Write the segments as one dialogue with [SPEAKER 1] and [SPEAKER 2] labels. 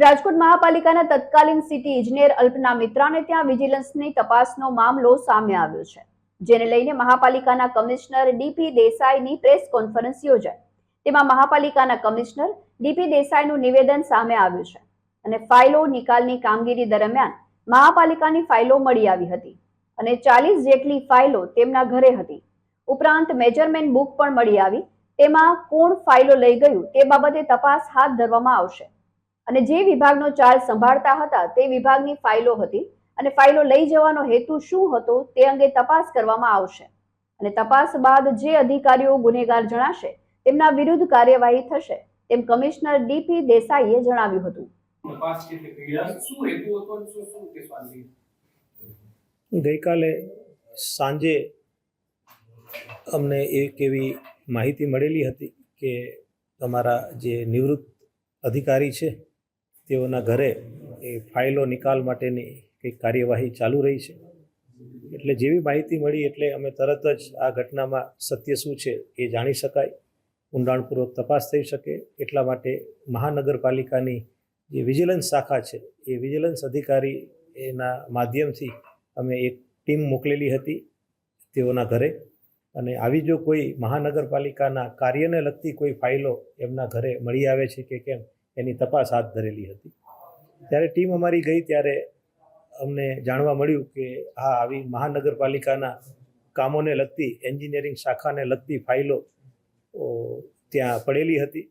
[SPEAKER 1] રાજકોટ મહાપાલિકાના તત્કાલીન સિટી ઇજનેર અલ્પના મિત્રાને ત્યાં વિજિલન્સની તપાસનો મામલો સામે આવ્યો છે, જેને લઈને મહાપાલિકાના કમિશનર ડીપી દેસાઈની પ્રેસ કોન્ફરન્સ યોજાઈ. તેમાં મહાપાલિકાના કમિશનર ડીપી દેસાઈનું નિવેદન સામે આવ્યું છે અને ફાઇલો નિકાલની કામગીરી દરમિયાન મહાપાલિકાની ફાઇલો મળી આવી હતી અને ચાલીસ જેટલી ફાઇલો તેમના ઘરે હતી. ઉપરાંત મેજરમેન્ટ બુક પણ મળી આવી, તેમાં કોણ ફાઇલો લઈ ગયું તે બાબતે તપાસ હાથ ધરવામાં આવશે. અને જે વિભાગનો ચાર્જ સંભાળતા હતા તે વિભાગની ફાઇલો હતી અને ફાઇલો લઈ જવાનો હેતુ શું હતો તે અંગે તપાસ કરવામાં આવશે. અને તપાસ બાદ જે અધિકારીઓ ગુનેગાર જણાશે તેમના વિરુદ્ધ કાર્યવાહી થશે તેમ કમિશનર ડીપી દેસાઈએ જણાવ્યું હતું.
[SPEAKER 2] તપાસ શું હેતુ હતો શું શું કેસવાની
[SPEAKER 3] ગઈકાલે સાંજે અમને એક એવી માહિતી મળેલી હતી કે તમારા જે નિવૃત્ત અધિકારી છે તેઓના ઘરે એ ફાઇલો નિકાલ માટેની કંઈક કાર્યવાહી ચાલુ રહી છે. એટલે જેવી માહિતી મળી એટલે અમે તરત જ આ ઘટનામાં સત્ય શું છે એ જાણી શકાય, ઊંડાણપૂર્વક તપાસ થઈ શકે. એટલા માટે મહાનગરપાલિકાની જે વિજિલન્સ શાખા છે એ વિજિલન્સ અધિકારી એના માધ્યમથી અમે એક ટીમ મોકલેલી હતી તેઓના ઘરે. અને આવી જો કોઈ મહાનગરપાલિકાના કાર્યને લગતી કોઈ ફાઇલો એમના ઘરે મળી આવે છે કે કેમ એની તપાસ હાથ ધરેલી હતી. ત્યારે ટીમ અમારી ગઈ ત્યારે અમને જાણવા મળ્યું કે હા આવી મહાનગરપાલિકાના કામોને લગતી, એન્જિનિયરિંગ શાખાને લગતી ફાઇલો ત્યાં પડેલી હતી.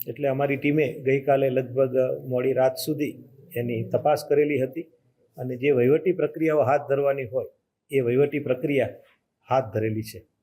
[SPEAKER 3] એટલે અમારી ટીમે ગઈકાલે લગભગ મોડી રાત સુધી એની તપાસ કરેલી હતી અને જે વહીવટી પ્રક્રિયાઓ હાથ ધરવાની હોય, એ વહીવટી પ્રક્રિયા હાથ ધરેલી છે.